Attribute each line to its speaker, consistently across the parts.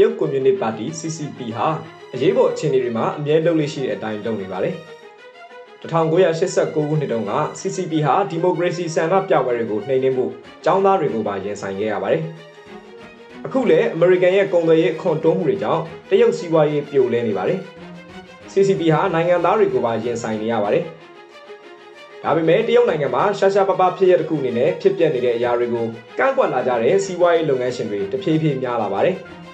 Speaker 1: ရုတ်ကွန်မြူနတီပါတီ CCP ဟာအရေးပေါ်အခြေအနေတွေမှာအမြဲလုပ်လို့ရှိတဲ့အတိုင်းလုပ်နေပါတယ်1989ခုနှစ်တုန်းက CCP ဟာဒီမိုကရေစီဆန္ဒပြပွဲတွေကိုနှိမ်နင်းဖို့ចောင်းသားတွေကိုပါရင်ဆိုင်ခဲ့ရပါတယ်။အခုလည်းအမေရိကန်ရဲ့ကုန်သွယ်ရေးအခွန်တိုးမှုတွေကြောင့်တရုတ်စီးပွားရေးပြိုလဲနေပါတယ်။ CCP ဟာနိုင်ငံသားတွေကိုပါရင်ဆိုင်နေရပါတယ်။ဒါပေမဲ့တရုတ်နိုင်ငံမှာရှာရှာပပဖြစ်ရတဲ့ခုအနေနဲ့ဖြစ်ပျက်နေတဲ့အရာတွေကိုကန့်ကွက်လာကြတဲ့စီးပွားရေးလုပ်ငန်းရှင်တွေတဖြည်းဖြည်းများလာပါတယ်။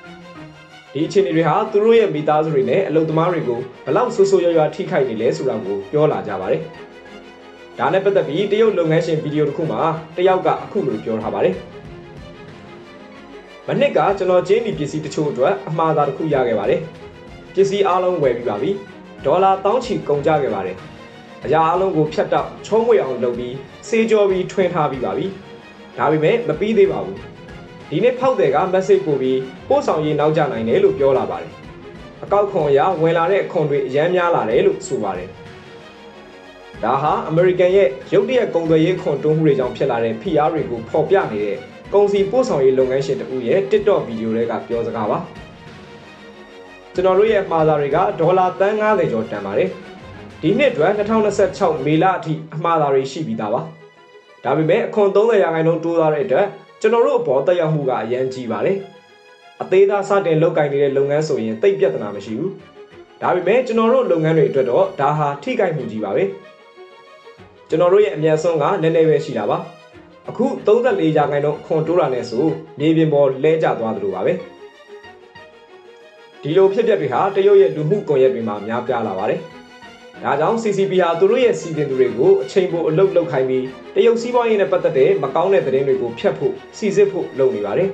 Speaker 1: ဒီအခြေအနေတွေဟာသူတို့ရဲ့မိသားစုတွေနဲ့အလုပ်သမားတွေကိုဘလောက်ဆိုးဆိုးရွားရွားထိခိုက်နေလဲဆိုတာကိုပြောလာကြပါတယ်။ဒါနဲ့ပတ်သက်ပြီးတရုတ်လုပ်ငန်းရှင်ဗီဒီယိုတစ်ခုမှာတယောက်ကအခုလိုပြောထားပါတယ်။မနစ်ကကျွန်တော်ကျင်းဒီပစ္စည်းတချို့အတွက်အမှားသားတစ်ခုရခဲ့ပါတယ်။ပစ္စည်းအားလုံးဝယ်ပြီးပါပြီ။ဒေါ်လာတောင်းချီကုန်ကျခဲ့ပါတယ်။အရာအားလုံးကိုဖြတ်တောက်ချုံးဝေအောင်လုပ်ပြီးစေးကြောပြီးထွင်းထားပြီးပါပြီ။ဒါပေမဲ့မပြီးသေးပါဘူး။ ဒီနေ့ဖောက်တယ်က message ပို့ပြီးပို့ဆောင်ရေးနောက်ကျနိုင်တယ်လို့ပြောလာပါတယ်အကောက်ခွန်အရဝင်လာတဲ့အခွန်တွေအများများလာတယ်လို့ဆိုပါတယ်ဒါဟာအမေရိကန်ရဲ့ရုတ်တရက်ကုန်သွယ်ရေးခွန်တိုးမှုတွေကြောင့်ဖြစ်လာတဲ့ဖိအားတွေကိုဖော်ပြနေတဲ့ကုန်စည်ပို့ဆောင်ရေးလုပ်ငန်းရှင်တဦးရဲ့ TikTok ဗီဒီယိုတွေကပြောစကားပါကျွန်တော်တို့ရဲ့မှားစာတွေကဒေါ်လာသန်း90ကျော်တန်ပါတယ်ဒီနှစ်အတွက်2026မေလအထိအမှားစာတွေရှိပြီးသားပါဒါပေမဲ့အခွန်30ရာခိုင်နှုန်းတိုးသွားတဲ့အတွက် ကျွန်တော်တို့အပေါ်တက်ရောက်မှုကအရန်ကြီးပါတယ်အသေးသားစတင်လုပ်ကင်နေတဲ့လုပ်ငန်းဆိုရင်တိတ်ပြဿနာမရှိဘူးဒါပေမဲ့ကျွန်တော်တို့လုပ်ငန်းတွေအတွက်တော့ဒါဟာထိခိုက်မှုကြီးပါပဲကျွန်တော်တို့ရဲ့အမြတ်ဆုံးကနည်းနည်းပဲရှိတာပါအခု34ရာခိုင်နှုန်းခွန်တိုးတာနဲ့ဆိုမြေပြင်ပေါ်လဲကျသွားသလိုပါပဲဒီလိုဖြစ်ပျက်တွေဟာတရုတ်ရဲ့လူမှုကွန်ရက်တွေမှာများပြားလာပါတယ် ဒါကြောင့် CCP ဟာသူတို့ရဲ့စီစဉ်သူတွေကိုအချိန်ပိုအလုတ်လုတ်ခိုင်းပြီးတရုတ်စီးပွားရေးနဲ့ပတ်သက်တဲ့မကောင်းတဲ့သတင်းတွေကိုဖျက်ဖို့စီစစ်ဖို့လုပ်နေပါတယ်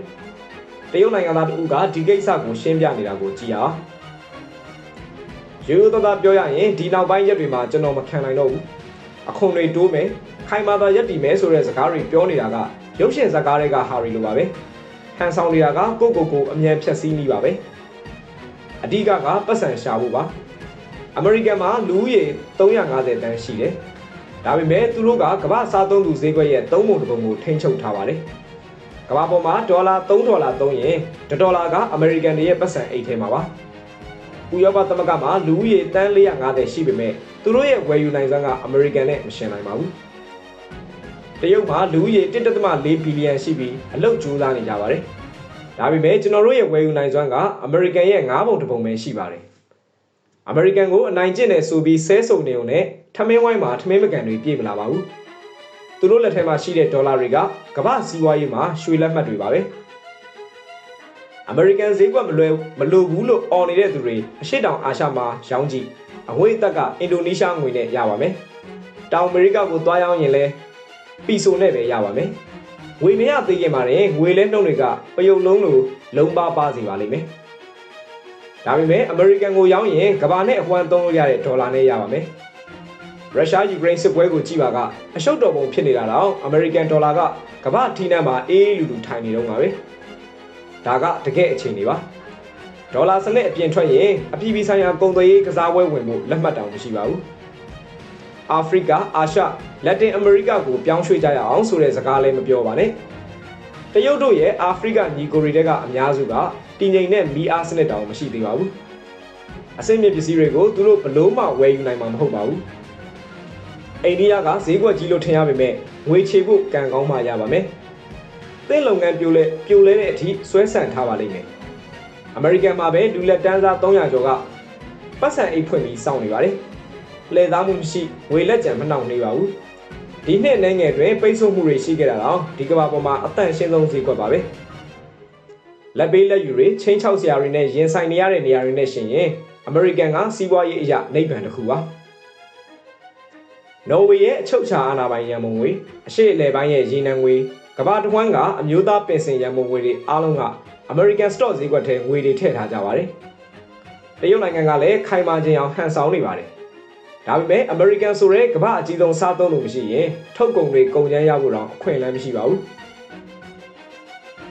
Speaker 1: ။တရုတ်နိုင်ငံသားတို့ကဒီကိစ္စကိုရှင်းပြနေတာကိုကြည့်အောင်။ရိုးရိုးသားသားပြောရရင်ဒီနောက်ပိုင်းရက်တွေမှာကျွန်တော်မခံနိုင်တော့ဘူး။အခွန်တွေတိုးမယ်။ခိုင်မာသာရက်တည်မယ်ဆိုတဲ့စကားတွေပြောနေတာကရုပ်ရှင်ဇာတ်ကားတွေကဟာရီလိုပါပဲ။ဟန်ဆောင်နေတာကကိုကိုကိုအမြန်ဖြတ်စည်းနေပါပဲ။အဓိကကပတ်စံရှာဖို့ပါ။ အမေရိကန်မှာလူဦးရေ350တန်းရှိတယ်။ဒါပေမဲ့သူတို့ကကမ္ဘာစားသုံးသူဈေးကွက်ရဲ့3ပုံတစ်ပုံကိုထိန်းချုပ်ထားပါတယ်။ကမ္ဘာပေါ်မှာဒေါ်လာ3ဒေါ်လာသုံးရင်1ဒေါ်လာကအမေရိကန်တွေရဲ့ပတ်စံအိတ်ထဲမှာပါ။ဥရောပသမဂ္ဂမှာလူဦးရေတန်း450ရှိပေမဲ့သူတို့ရဲ့ဝယ်ယူနိုင်စွမ်းကအမေရိကန်နဲ့မရှင်နိုင်ပါဘူး။တရုတ်မှာလူဦးရေ1.4ဘီလီယံရှိပြီးအလုတ်ကြိုးစားနေကြပါတယ်။ဒါပေမဲ့ကျွန်တော်တို့ရဲ့ဝယ်ယူနိုင်စွမ်းကအမေရိကန်ရဲ့9ပုံတစ်ပုံပဲရှိပါတယ် အမေရိကန်ကိုအနိုင်ကျင့်တယ်ဆိုပြီးဆဲဆုံနေုံနဲ့ထမင်းဝိုင်းမှာထမင်းမကန်တွေပြေးမလာပါဘူးသူတို့လက်ထဲမှာရှိတဲ့ဒေါ်လာတွေကကမ္ဘာစီးပွားရေးမှာရွှေလက်မှတ်တွေပါပဲအမေရိကန်ဈေးကွက်မလွယ်မလိုဘူးလို့អော်နေတဲ့သူတွေအရှိတောင်အာရှမှာရောင်းကြည့်အငွေအသက်ကအင်ဒိုနီးရှားငွေနဲ့ရပါမယ်တောင်အမေရိကကိုသွားရောက်ရင်လဲပီဆိုနဲ့ပဲရပါမယ်ငွေမရသေးခင်မှာရင်ငွေလဲနှုန်းတွေကပယုတ်လုံးလိုလုံးပါပါစီပါလိမ့်မယ် ဒါပေမဲ့အမေရိကန်ကိုရောင်းရင်ကမ္ဘာနဲ့အဝမ်းသုံးလို့ရတဲ့ဒေါ်လာနဲ့ရပါမယ်ရုရှားယူကရိန်းစစ်ပွဲကိုကြည့်ပါကအရှုပ်တော်ပုံဖြစ်နေတာတော့အမေရိကန်ဒေါ်လာကကမ္ဘာထီးနှံမှာအေးလူလူထိုင်နေတော့ပါပဲဒါကတကယ်အခြေအနေပါဒေါ်လာစနစ်အပြင်ထွက်ရင်အပြည်ပြည်ဆိုင်ရာကုန်သွယ်ရေးကစားပွဲဝင်ဖို့လက်မှတ်တောင်မရှိပါဘူးအာဖရိကအာရှလက်တင်အမေရိကကိုပြောင်းရွှေ့ကြရအောင်ဆိုတဲ့စကားလည်းမပြောပါနဲ့တရုတ်တို့ရဲ့အာဖရိကညီကိုရီတဲကအများစုက တည်ငြိမ်တဲ့မီအားစနစ်တောင်မရှိသေးပါဘူးအစိမ့်မြပစ္စည်းတွေကိုသူတို့ဘလို့မှဝယ်ယူနိုင်မှာမဟုတ်ပါဘူးအိန္ဒိယကဈေးကွက်ကြီးလို့ထင်ရပေမဲ့ငွေချေဖို့ကံကောင်းမှရပါမယ်သင်းလုပ်ငန်းပြိုလဲပြိုလဲတဲ့အထိဆွဲဆန့်ထားပါလိမ့်မယ်အမေရိကန်မှာပဲလူလက်တန်းစား300ကျော်ကပတ်စံအိတ်ဖွင့်ပြီးစောင့်နေပါတယ်လှည့်သားမှုမရှိငွေလက်ကြံမနှောင့်နေပါဘူးဒီနှစ်နိုင်ငံတွင်ပိတ်ဆို့မှုတွေရှိခဲ့တာတော့ဒီကမ္ဘာပေါ်မှာအတန့်ရှင်းဆုံးဈေးကွက်ပါပဲ လက်ပေးလက်ယူတွေချင်းချောက်စရာတွေနဲ့ရင်ဆိုင်နေရတဲ့နေရာတွေနဲ့ရှင်ရင်အမေရိကန်ကစီးပွားရေးအရာနိဗ္ဗာန်တစ်ခုပါနော်ဝေရဲ့အချုပ်ချာအာဏာပိုင်ရန်ပုံငွေအရှိအလယ်ပိုင်းရဲ့ရေနံငွေကမ္ဘာတစ်ဝန်းကအမျိုးသားပင်စင်ရန်ပုံငွေတွေအားလုံးကအမေရိကန်စတော့ဈေးကွက်ထဲငွေတွေထည့်ထားကြပါတယ်တရုတ်နိုင်ငံကလည်းခိုင်မာခြင်းအောင်ဟန်ဆောင်နေပါတယ်ဒါပေမဲ့အမေရိကန်ဆိုတဲ့ကမ္ဘာအကြီးဆုံးစားသုံးလို့မရှိရင်ထုတ်ကုန်တွေကုန်ကျန်းရဖို့တော့အခွင့်အလမ်းမရှိပါဘူး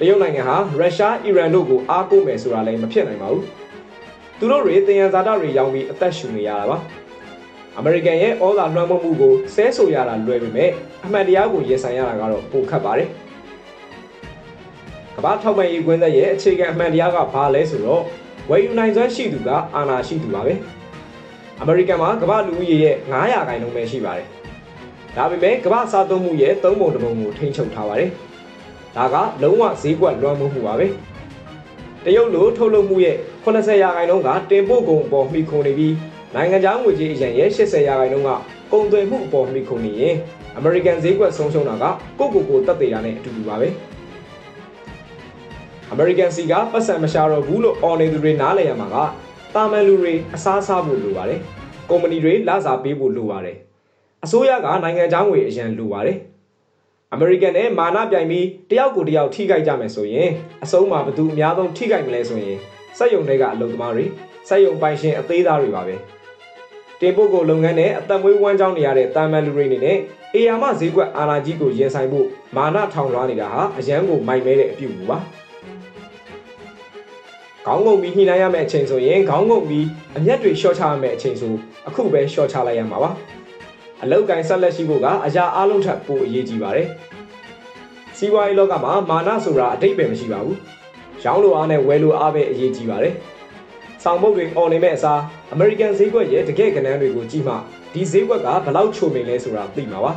Speaker 1: တရုတ်နိုင်ငံဟာရုရှားအီရန်တို့ကိုအားကိုးမယ်ဆိုတာလည်းမဖြစ်နိုင်ပါဘူးသူတို့တွေတင်ရန်ဇာတာတွေရောင်းပြီးအသက်ရှူနေရတာပါအမေရိကန်ရဲ့ဩဇာလွှမ်းမိုးမှုကိုဆဲဆိုရတာလွယ်ပေမဲ့အမှန်တရားကိုရင်ဆိုင်ရတာကတော့ပိုခက်ပါတယ်ကမ္ဘာထောက်ပံ့ရေးကွင်းသက်ရဲ့အခြေခံအမှန်တရားကဘာလဲဆိုတော့ဝယ်ယူနိုင်စွမ်းရှိသူကအာဏာရှိသူပါပဲအမေရိကန်မှာကမ္ဘာလူဦးရေရဲ့900ခိုင်နှုန်းပဲရှိပါတယ်ဒါပေမဲ့ကမ္ဘာစားသုံးမှုရဲ့3ပုံတစ်ပုံကိုထိန်းချုပ်ထားပါတယ် ဒါကလုံးဝဈေးကွက်လွှမ်းမိုးမှုပါပဲတရုတ်လိုထုတ်လုပ်မှုရဲ့80ရာခိုင်နှုန်းကတင်ပို့ကုန်အပေါ်မှီခိုနေပြီးနိုင်ငံခြားငွေကြေးအရန်ရဲ့80ရာခိုင်နှုန်းကကုန်သွယ်မှုအပေါ်မှီခိုနေရင်အမေရိကန်ဈေးကွက်ဆုံးရှုံးတာကကိုယ့်ကိုယ်ကိုတက်သေးတာနဲ့အတူတူပါပဲအမေရိကန်စီကပတ်စံမရှာတော့ဘူးလို့အော်နေသူတွေနားလည်ရမှာကတာမန်လူတွေအစားစားဖို့လိုပါတယ်ကုမ္ပဏီတွေလစာပေးဖို့လိုပါတယ်အစိုးရကနိုင်ငံခြားငွေအရန်လိုပါတယ် အမေရိကန်နဲ့မာနပြိုင်ပြီးတယောက်ကိုတယောက်ထိခိုက်ကြမယ်ဆိုရင်အဆုံးမှာဘယ်သူအများဆုံးထိခိုက်မလဲဆိုရင်စက်ယုံတွေကအလုံသမားတွေစက်ယုံပိုင်ရှင်အသေးသားတွေပါပဲတင်ပို့ကိုလုပ်ငန်းနဲ့အသက်မွေးဝမ်းကြောင်းနေရတဲ့တာမန်လူတွေအနေနဲ့အေယာမဈေးကွက်အာဏာကြီးကိုရင်ဆိုင်ဖို့မာနထောင်လွှားနေတာဟာအရန်ကိုမိုက်မဲတဲ့အပြုအမူပါခေါင်းငုံပြီးညှိနှိုင်းရမယ့်အချိန်ဆိုရင်ခေါင်းငုံပြီးအမျက်တွေလျှော့ချရမယ့်အချိန်ဆိုအခုပဲလျှော့ချလိုက်ရမှာပါ အလောက်ကိုင်းဆက်လက်ရှိဖို့ကအရာအလုံးထပ်ပိုအရေးကြီးပါတယ်စီးပွားရေးလောကမှာမာနဆိုတာအတိတ်ပဲမရှိပါဘူးရောင်းလိုအားနဲ့ဝယ်လိုအားပဲအရေးကြီးပါတယ်ဆောင်ပုတ်တွေអော်နေမဲ့အစားအမေရိကန်ဈေးကွက်ရဲ့တကယ့်ကဏ္ဍတွေကိုကြည့်မှဒီဈေးကွက်ကဘယ်လောက်ချိုမိန်လဲဆိုတာသိမှာပါ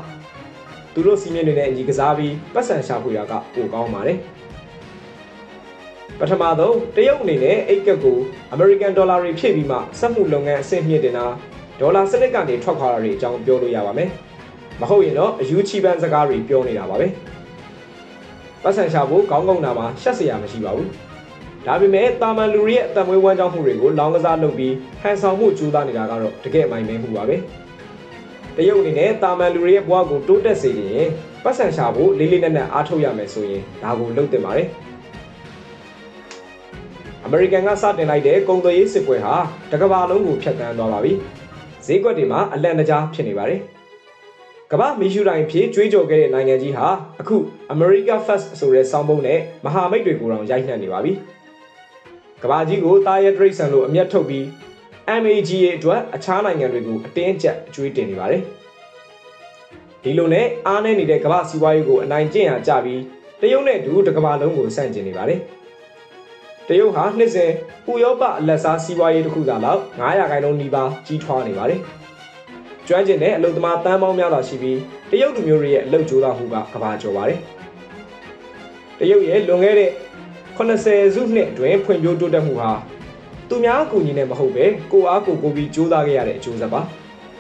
Speaker 1: သူတို့စီးမြင့်တွေနဲ့အညီကစားပြီးပတ်စံရှာဖွေတာကပိုကောင်းပါတယ်ပထမဆုံးတရုတ်အနေနဲ့အိတ်ကပ်ကိုအမေရိကန်ဒေါ်လာတွေဖြည့်ပြီးမှစက်မှုလုပ်ငန်းအဆင့်မြင့်တင်တာ ဒေါ်လာစနစ်ကနေထွက်ခွာတာတွေအကြောင်းပြောလို့ရပါမယ်မဟုတ်ရင်တော့အယူချီပန်းစကားတွေပြောနေတာပါပဲပတ်စံရှာဖို့ကောင်းကောင်းနာမှာရှက်စရာမရှိပါဘူးဒါပေမဲ့တာမန်လူတွေရဲ့အသက်မွေးဝမ်းကြောင်းမှုတွေကိုလောင်းကစားလုပ်ပြီးဟန်ဆောင်မှုကြိုးစားနေတာကတော့တကယ်မိုင်မဲမှုပါပဲတရုတ်အနေနဲ့တာမန်လူတွေရဲ့ဘဝကိုတိုးတက်စေရင်ပတ်စံရှာဖို့လေးလေးနက်နက်အားထုတ်ရမယ်ဆိုရင်ဒါကိုလုပ်တင်ပါတယ်အမေရိကန်ကစတင်လိုက်တဲ့ကုန်သွယ်ရေးစစ်ပွဲဟာတကမ္ဘာလုံးကိုဖျက်ဆီးသွားပါပြီ ဈေးကွက်တွေမှာအလန့်တကြားဖြစ်နေပါတယ်ကမ္ဘာမီရှူတိုင်းဖြည့်ကြွေးကြော်ခဲ့တဲ့နိုင်ငံကြီးဟာအခု America First ဆိုတဲ့စောင်းပုံးနဲ့မဟာမိတ်တွေကိုတောင်ရိုက်နှက်နေပါပြီ။ကမ္ဘာကြီးကိုတာရဲတရိတ်ဆန်လို့အမျက်ထုတ်ပြီး MAGA အတွက်အခြားနိုင်ငံတွေကိုအတင်းကျပ်အကျွေးတင်နေပါတယ်။ဒီလိုနဲ့အားနည်းနေတဲ့ကမ္ဘာစီးပွားရေးကိုအနိုင်ကျင့်ရကြပြီးတရုတ်နဲ့ဒူတကမ္ဘာလုံးကိုဆန့်ကျင်နေပါတယ်။ တရုတ်ဟာနှစ်စဉ်ဥရောပအလက်စားစီးပွားရေးတစ်ခုသာလောက်900ခိုင်နှုန်းနီးပါးကြီးထွားနေပါတယ်။ကျွမ်းကျင်တဲ့အလုပ်သမားတန်းပေါင်းများစွာရှိပြီးတရုတ်လူမျိုးတွေရဲ့အလုပ်ကြိုးစားမှုကကဘာကျော်ပါတယ်။တရုတ်ရဲ့လွန်ခဲ့တဲ့80စုနှစ်အတွင်းဖွံ့ဖြိုးတိုးတက်မှုဟာသူများအကူအညီနဲ့မဟုတ်ပဲကိုအားကိုကိုပြီးကြိုးစားခဲ့ရတဲ့အကျိုးဆက်ပါ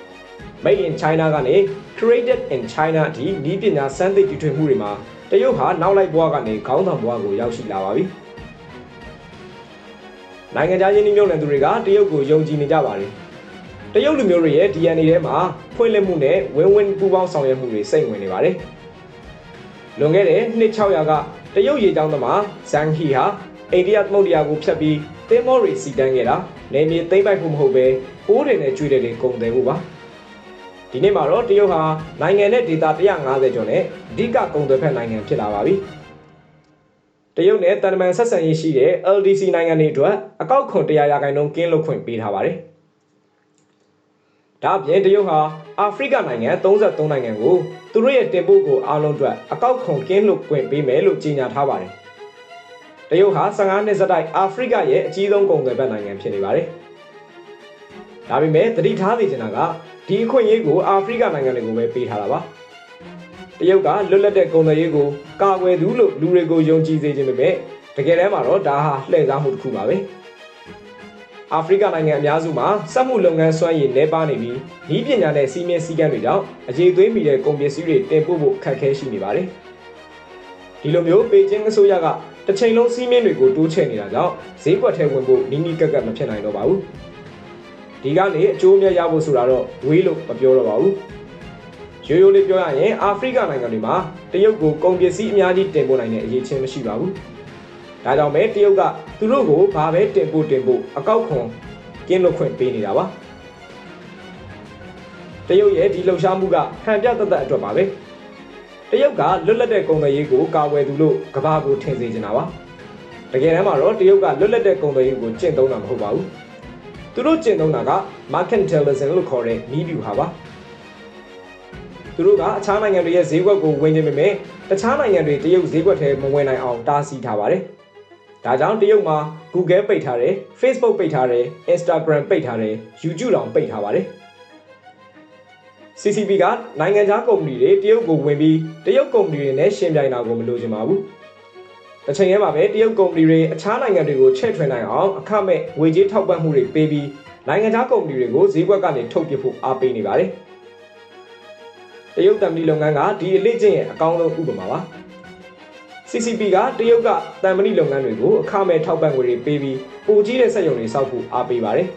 Speaker 1: ။ Made in China ကနေ Created in China အထိဤပညာစမ်းသစ်တီထွင်မှုတွေမှာတရုတ်ဟာနောက်လိုက်ဘဝကနေခေါင်းဆောင်ဘဝကိုရောက်ရှိလာပါပြီ။ နိုင်ငံခြားရင်းနှီးမြှုပ်နှံသူတွေကတရုတ်ကိုယုံကြည်နေကြပါတယ်။တရုတ်လူမျိုးတွေရဲ့ DNA ထဲမှာဖွင့်လှစ်မှုနဲ့ဝင်းဝင်းပူးပေါင်းဆောင်ရွက်မှုတွေစိတ်ဝင်နေပါတယ်။လွန်ခဲ့တဲ့နှစ်600ကတရုတ်ရေကြောင်းသမားဇန်ဟီဟာအိန္ဒိယသမုဒ္ဒရာကိုဖျက်ပြီးသင်္ဘောတွေစီတန်းခဲ့တာနေမြေသိမ့်ပိုက်မှုမဟုတ်ပဲပိုးတွေနဲ့ကျွေးတယ်တွေကုန်တယ်ဖို့ပါ။ဒီနေ့မှာတော့တရုတ်ဟာနိုင်ငံနဲ့ဒေသ150ကျော်နဲ့အဓိကကုန်သွယ်ဖက်နိုင်ငံဖြစ်လာပါပြီ။ တရုတ်နဲ့တန်တမန်ဆက်ဆံရေးရှိတဲ့ LDC နိုင်ငံတွေအတွက်အကောက်ခွန်100ရာခိုင်နှုန်းကင်းလွတ်ခွင့်ပေးထားပါတယ်။ဒါအပြင်တရုတ်ဟာအာဖရိကနိုင်ငံ33နိုင်ငံကိုသူတို့ရဲ့တင်ပို့ကိုအားလုံးအတွက်အကောက်ခွန်ကင်းလွတ်ခွင့်ပေးမယ်လို့ကြေညာထားပါတယ်။တရုတ်ဟာ15နှစ်စတိုက်အာဖရိကရဲ့အကြီးဆုံးကုန်သွယ်ဘက်နိုင်ငံဖြစ်နေပါတယ်။ဒါပေမဲ့သတိထားနေချင်တာကဒီအခွင့်အရေးကိုအာဖရိကနိုင်ငံတွေကိုပဲပေးထားတာပါ။ တရုတ်ကလွတ်လပ်တဲ့ကုန်သွယ်ရေးကိုကာကွယ်သူလို့လူတွေကိုယုံကြည်စေခြင်းပဲတကယ်တမ်းမှာတော့ဒါဟာလှည့်စားမှုတစ်ခုပါပဲ။အာဖရိကနိုင်ငံအများစုမှာစက်မှုလုပ်ငန်းစွမ်းရည်နှဲပါနေပြီးဤပညာနဲ့စီးမြင့်စည်းကမ်းတွေကြောင့်အခြေသွေးမိတဲ့ကုန်ပစ္စည်းတွေတင်ပို့ဖို့ခက်ခဲရှိနေပါတယ်။ဒီလိုမျိုးပေကျင်းအစိုးရကတစ်ချိန်လုံးစီးမြင့်တွေကိုတိုးချဲ့နေတာကြောင့်ဈေးကွက်ထဲဝင်ဖို့နီးနီးကပ်ကပ်မဖြစ်နိုင်တော့ပါဘူး။ဒီကနေအကျိုးအမြတ်ရဖို့ဆိုတာတော့ဝေးလို့မပြောတော့ပါဘူး။ ရိုးရိုးလေးပြောရရင်အာဖရိကနိုင်ငံတွေမှာတရုတ်ကိုကုန်ပစ္စည်းအများကြီးတင်ပို့နိုင်တဲ့အရေးချင်းမရှိပါဘူး။ဒါကြောင့်ပဲတရုတ်ကသူတို့ကိုဘာပဲတင်ပို့တင်ပို့အကောက်ခွန်ကင်းလွတ်ခွင့်ပေးနေတာပါတရုတ်ရဲ့ဒီလှုပ်ရှားမှုကဟန်ပြသက်သက်အတွက်ပါပဲတရုတ်ကလွတ်လပ်တဲ့ကုန်သွယ်ရေးကိုကာဝယ်သူလို့ကဘာကိုထင်စေချင်တာပါတကယ်တမ်းမှာတော့တရုတ်ကလွတ်လပ်တဲ့ကုန်သွယ်ရေးကိုကျင့်သုံးတာမဟုတ်ပါဘူးသူတို့ကျင့်သုံးတာက market intelligence လို့ခေါ်တဲ့နည်းဗျူဟာပါ သူတို့ကအခြားနိုင်ငံတွေရဲ့ဈေးကွက်ကိုဝင်နေပေမဲ့တခြားနိုင်ငံတွေတရုတ်ဈေးကွက်ထဲမဝင်နိုင်အောင်တားဆီးထားပါတယ်။ဒါကြောင့်တရုတ်မှာ Google ပိတ်ထားတယ် Facebook ပိတ်ထားတယ် Instagram ပိတ်ထားတယ် YouTube တောင်ပိတ်ထားပါတယ်။ CCP ကနိုင်ငံခြားကုမ္ပဏီတွေတရုတ်ကိုဝင်ပြီးတရုတ်ကုမ္ပဏီတွေနဲ့ရှင်ပြိုင်တာကိုမလိုချင်ပါဘူး။တစ်ချိန်တည်းမှာပဲတရုတ်ကုမ္ပဏီတွေအခြားနိုင်ငံတွေကိုချဲ့ထွင်နိုင်အောင်အခမဲ့ငွေကြေးထောက်ပံ့မှုတွေပေးပြီးနိုင်ငံခြားကုမ္ပဏီတွေကိုဈေးကွက်ကနေထုတ်ပစ်ဖို့အားပေးနေပါတယ်။ တရုတ်တံမီလုပ်ငန်းကဒီအလေးချင်းရဲ့အကောင်းဆုံးဥပမာပါ။ CCP ကတရုတ်ကတံမဏိလုပ်ငန်းတွေကိုအခမဲ့ထောက်ပံ့ငွေတွေပေးပြီးပိုကြီးတဲ့စက်ရုံတွေစောက်ဖို့အားပေးပါတယ်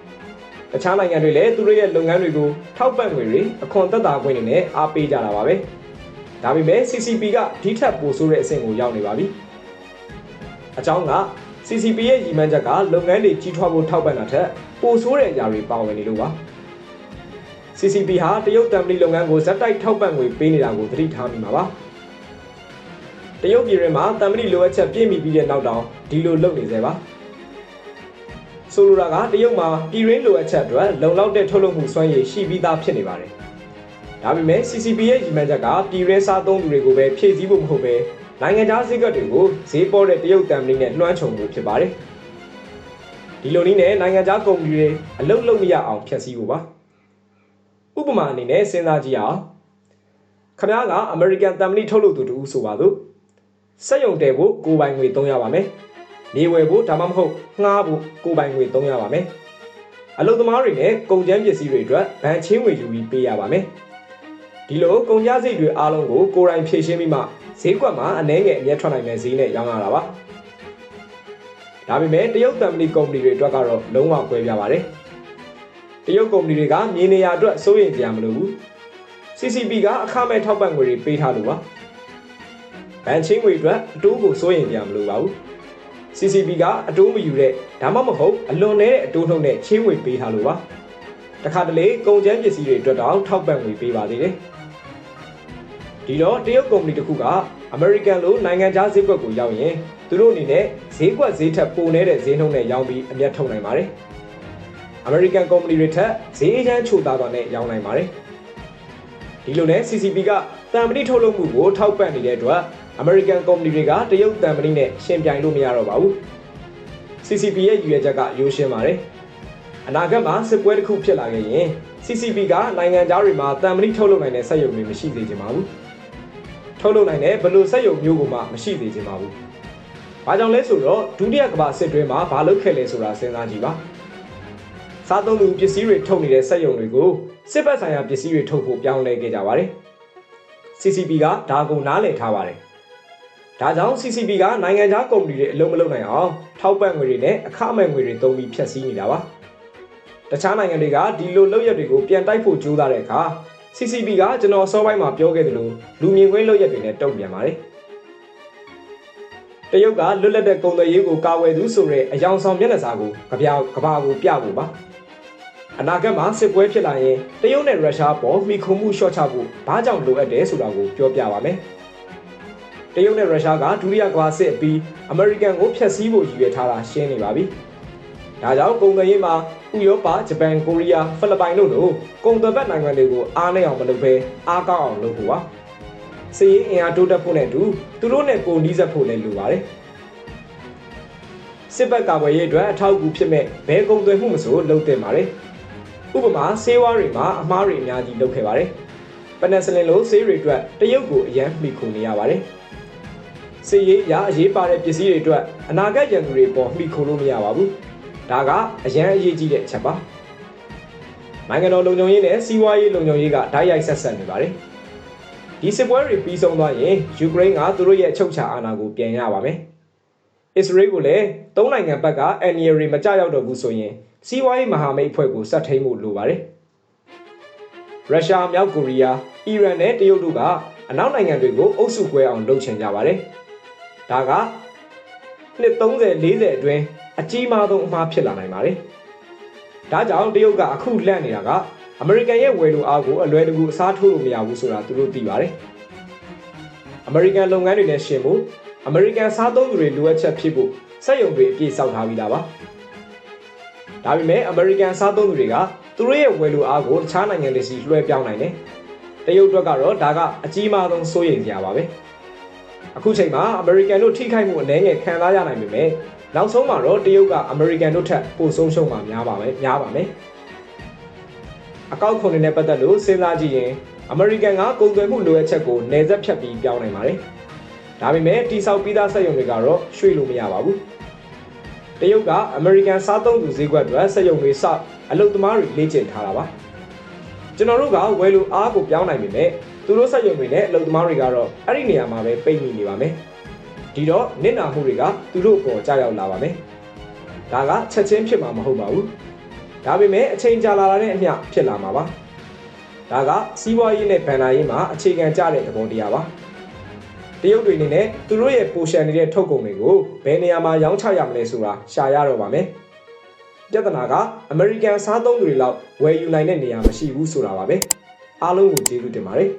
Speaker 1: ။တခြားနိုင်ငံတွေလည်းသူတို့ရဲ့လုပ်ငန်းတွေကိုထောက်ပံ့ငွေတွေအခွန်သက်သာခွင့်တွေနဲ့အားပေးကြတာပါပဲ။ဒါပေမဲ့ CCP ကဒီထက်ပိုဆိုးတဲ့အဆင့်ကိုရောက်နေပါပြီ။အကြောင်းက CCP ရဲ့ရည်မှန်းချက်ကလုပ်ငန်းတွေကြီးထွားဖို့ထောက်ပံ့တာထက်ပိုဆိုးတဲ့အရာတွေပါဝင်နေလို့ပါ။ CCP ဟာတရုတ်တံမဏိလုပ်ငန်းကိုဇက်တိုက်ထောက်ပံ့ငွေပေးနေတာကိုသတိထားမိမှာပါ။တရုတ်ပြည်တွင်မှာတံမဏိလိုအပ်ချက်ပြည့်မီပြီးတဲ့နောက်တောင်ဒီလိုလုပ်နေသေးပါ။ဆိုလိုတာကတရုတ်မှာပြည်ရင်းလိုအပ်ချက်အတွက်လုံလောက်တဲ့ထုတ်လုပ်မှုစွမ်းရည်ရှိပြီးသားဖြစ်နေပါတယ်။ဒါပေမဲ့ CCP ရဲ့ရည်မှန်းချက်ကပြည်ရင်းစားသုံးသူတွေကိုပဲဖြည့်ဆည်းဖို့မဟုတ်ပဲနိုင်ငံခြားဈေးကွက်တွေကိုဈေးပေါ်တဲ့တရုတ်တံမဏိနဲ့လွှမ်းခြုံမှုဖြစ်ပါတယ်။ဒီလိုနည်းနဲ့နိုင်ငံခြားကုမ္ပဏီတွေအလုတ်လုံးမရအောင်ဖျက်ဆီးဖို့ပါ။ ဥပမာအနေနဲ့စဉ်းစားကြည့်အောင်ခမားကအမေရိကန်တံမဏိထုတ်လုပ်သူတူဆိုပါစို့စက်ယုံတဲဖို့ကိုပိုင်ငွေ300ပါမယ်။မြေဝယ်ဖို့ဒါမှမဟုတ်ငှားဖို့ကိုပိုင်ငွေ300ပါမယ်။အလုပ်သမားတွေနဲ့ကုန်ကျန်းပစ္စည်းတွေအတွက်ဗန်ချင်းငွေယူပြီးပေးရပါမယ်။ဒီလိုကုန်ကျစရိတ်တွေအားလုံးကိုကိုယ်တိုင်ဖြည့်ရှင်းပြီးမှဈေးကွက်မှာအနှဲငယ်အမျက်ထွက်နိုင်တဲ့ဈေးနဲ့ရောင်းရတာပါ။ဒါပေမဲ့တရုတ်တံမဏိကုမ္ပဏီတွေအတွက်ကတော့လုံးဝကွဲပြားပါတယ်။ တရုတ်ကုမ္ပဏီတွေကမြေနေရာအတွက်စိုးရိမ်ကြရမလို့ဘူး။ CCP ကအခမဲ့ထောက်ပံ့ငွေတွေပေးထားလို့ပါ။ဗန်ချင်းငွေအတွက်အတိုးကိုစိုးရိမ်ကြရမလို့ပါဘူး။ CCP ကအတိုးမယူတဲ့ဒါမှမဟုတ်အလွန်နဲ့အတိုးနှုတ်နဲ့ချင်းငွေပေးထားလို့ပါ။တခါတလေကုန်ကျန်းပစ္စည်းတွေအတွက်တောင်ထောက်ပံ့ငွေပေးပါသေးတယ်။ဒီတော့တရုတ်ကုမ္ပဏီတစ်ခုကအမေရိကန်လိုနိုင်ငံခြားဈေးကွက်ကိုရောက်ရင်သူတို့အနေနဲ့ဈေးကွက်ဈေးထက်ပိုနေတဲ့ဈေးနှုန်းနဲ့ရောင်းပြီးအမျက်ထုတ်နိုင်ပါတယ်။ American ကုမ္ပဏီတွေထက်ဈေးအချမ်းချိုသားစွာနဲ့ရောင်းနိုင်ပါတယ်။ဒီလိုနဲ့ CCP ကတံမဏိထုတ်လုပ်မှုကိုထောက်ပံ့နေတဲ့အတွက် American ကုမ္ပဏီတွေကတရုတ်တံမဏိနဲ့ရှင်ပြိုင်လို့မရတော့ပါဘူး။ CCP ရဲ့ရည်ရွယ်ချက်ကရိုးရှင်းပါတယ်။အနာဂတ်မှာစစ်ပွဲတစ်ခုဖြစ်လာခဲ့ရင် CCP ကနိုင်ငံသားတွေမှာတံမဏိထုတ်လုပ်နိုင်တဲ့စက်ရုံတွေမရှိသေးချင်ပါဘူး။ထုတ်လုပ်နိုင်တဲ့ဘယ်လိုစက်ရုံမျိုးကိုမှမရှိသေးချင်ပါဘူး။ဘာကြောင့်လဲဆိုတော့ဒုတိယကမ္ဘာစစ်တွင်းမှာဘာလုပ်ခဲ့လဲဆိုတာစဉ်းစားကြည့်ပါ။ စားသုံးသူပစ္စည်းတွေထုတ်နေတဲ့စက်ရုံတွေကိုစစ်ဘက်ဆိုင်ရာပစ္စည်းတွေထုတ်ဖို့ပြောင်းလဲခဲ့ကြပါတယ်။ CCP ကဒါကိုနားလည်ထားပါတယ်။ဒါကြောင့် CCP ကနိုင်ငံခြားကုမ္ပဏီတွေအလုံးမလုံးနိုင်အောင်ထောက်ပံ့ငွေတွေနဲ့အခမဲ့ငွေတွေသုံးပြီးဖျက်ဆီးနေတာပါ။တခြားနိုင်ငံတွေကဒီလိုလုပ်ရက်တွေကိုပြန်တိုက်ဖို့ကြိုးစားတဲ့အခါ CCP ကကျွန်တော်စောပိုင်းမှာပြောခဲ့သလိုလူမြင်ကွင်းလုပ်ရက်တွေနဲ့တုံ့ပြန်ပါတယ်။တရုတ်ကလွတ်လပ်တဲ့ကုန်သွယ်ရေးကိုကာဝယ်သူဆိုတဲ့အယောင်ဆောင်မျက်နှာစာကိုကြပြကဘာကိုပြဖို့ပါ အနာဂတ်မှာစစ်ပွဲဖြစ်လာရင်တရုတ်နဲ့ရုရှားပေါ်မိခုံမှုလျှော့ချဖို့ဘာကြောင့်လိုအပ်တယ်ဆိုတာကိုပြောပြပါမယ်တရုတ်နဲ့ရုရှားကဒုတိယကမ္ဘာစစ်အပြီးအမေရိကန်ကိုဖျက်ဆီးဖို့ရည်ရွယ်ထားတာရှင်းနေပါပြီဒါကြောင့်ကုန်သွယ်ရေးမှာဥရောပဂျပန်ကိုရီးယားဖိလစ်ပိုင်တို့လိုကုန်သွယ်ဘက်နိုင်ငံတွေကိုအားနဲ့အောင်မလုပ်ဘဲအားကောင်းအောင်လုပ်ဖို့ပါစီးရင်အင်အားတိုးတက်ဖို့နဲ့အတူသူတို့နဲ့ကိုနီးစပ်ဖို့လည်းလိုပါတယ်စစ်ဘက်ကာကွယ်ရေးအတွက်အထောက်အကူဖြစ်မဲ့ဘဲကုန်သွယ်မှုမဆိုလုပ်တင်ပါတယ် ဥပမာဆေးဝါးတွေမှာအမားတွေအများကြီးလုပ်ခဲ့ပါတယ်ပနက်စလင်လိုဆေးတွေအတွက်တရုတ်ကိုအရန်မှီခိုနေရပါတယ်စေရေးရအရေးပါတဲ့ပစ္စည်းတွေအတွက်အနာဂတ်ရန်သူတွေပေါ်မှီခိုလို့မရပါဘူးဒါကအရန်အရေးကြီးတဲ့အချက်ပါနိုင်ငံတော်လုံခြုံရေးနဲ့စီးပွားရေးလုံခြုံရေးကဓာတ်ရိုက်ဆက်ဆက်နေပါတယ်ဒီစစ်ပွဲတွေပြီးဆုံးသွားရင်ယူကရိန်းကသူတို့ရဲ့အချုပ်အခြာအာဏာကိုပြန်ရပါမယ်။အစ္စရေးကိုလည်းသုံးနိုင်ငံဘက်ကအန်နီရီမကြရောက်တော့ဘူးဆိုရင် စီးပွားရေးမဟာမိတ်အဖွဲ့ကိုစတ်ထိန်မှုလိုပါတယ်။ရုရှားမြောက်ကိုရီးယားအီရန်နဲ့တရုတ်တို့ကအနောက်နိုင်ငံတွေကိုအုပ်စုကွဲအောင်လုပ်ချင်ကြပါတယ်။ဒါကနှစ်30 40အတွင်းအကြီးမားဆုံးအမှားဖြစ်လာနိုင်ပါတယ်။ဒါကြောင့်တရုတ်ကအခုလန့်နေတာကအမေရိကန်ရဲ့ဝယ်လိုအားကိုအလွယ်တကူအစားထိုးလို့မရဘူးဆိုတာသူတို့သိပါတယ်။အမေရိကန်လုပ်ငန်းတွေနဲ့ရှင်ဖို့အမေရိကန်စားသုံးသူတွေလိုအပ်ချက်ဖြစ်ဖို့စက်ရုံတွေအပြည့်စောက်ထားပြီးသားပါ။ ဒါပေမဲ့အမေရိကန်စားသုံးသူတွေကသူတို့ရဲ့ဝယ်လိုအားကိုတခြားနိုင်ငံတွေစီလွှဲပြောင်းနိုင်တယ်။တရုတ်အတွက်ကတော့ဒါကအကြီးမားဆုံးစိုးရိမ်စရာပါပဲအခုချိန်မှာအမေရိကန်တို့ထိခိုက်မှုအနည်းငယ်ခံစားရနိုင်ပေမဲ့နောက်ဆုံးမှာတော့တရုတ်ကအမေရိကန်တို့ထက်ပိုဆုံးရှုံးမှာများပါမယ်များပါမယ်အကောက်ခွန်တွေနဲ့ပတ်သက်လို့စဉ်းစားကြည့်ရင်အမေရိကန်ကကုန်သွယ်မှုလိုအပ်ချက်ကိုနယ်စပ်ဖြတ်ပြီးပြောင်းနိုင်ပါတယ်ဒါပေမဲ့တိဆောက်ပြီးသားစက်ရုံတွေကတော့ရွှေ့လို့မရပါဘူး တရုတ်ကအမေရိကန်စားသုံးသူဈေးကွက်အတွက်စက်ရုံတွေစအလုပ်သမားတွေလေ့ကျင့်ထားတာပါကျွန်တော်တို့ကဝယ်လိုအားကိုပြောင်းနိုင်ပေမဲ့သူတို့စက်ရုံတွေနဲ့အလုပ်သမားတွေကတော့အဲ့ဒီနေရာမှာပဲပိတ်မိနေပါမယ်ဒီတော့နစ်နာမှုတွေကသူတို့အပေါ်ကြာရောက်လာပါမယ်ဒါကချက်ချင်းဖြစ်မှာမဟုတ်ပါဘူးဒါပေမဲ့အချိန်ကြာလာတာနဲ့အမျှဖြစ်လာမှာပါဒါကစီးပွားရေးနဲ့ဗန်နာရေးမှာအခြေခံကျတဲ့သဘောတရားပါ တရုတ်တွေအနေနဲ့သူတို့ရဲ့ပိုရှန်နေတဲ့ထုတ်ကုန်တွေကိုဘယ်နေရာမှာရောင်းချရမလဲဆိုတာရှာရတော့ပါမယ်ပြဿနာကအမေရိကန်စားသုံးသူတွေလောက်ဝယ်ယူနိုင်တဲ့နေရာမရှိဘူးဆိုတာပါပဲအားလုံးကိုကျေးဇူးတင်ပါတယ်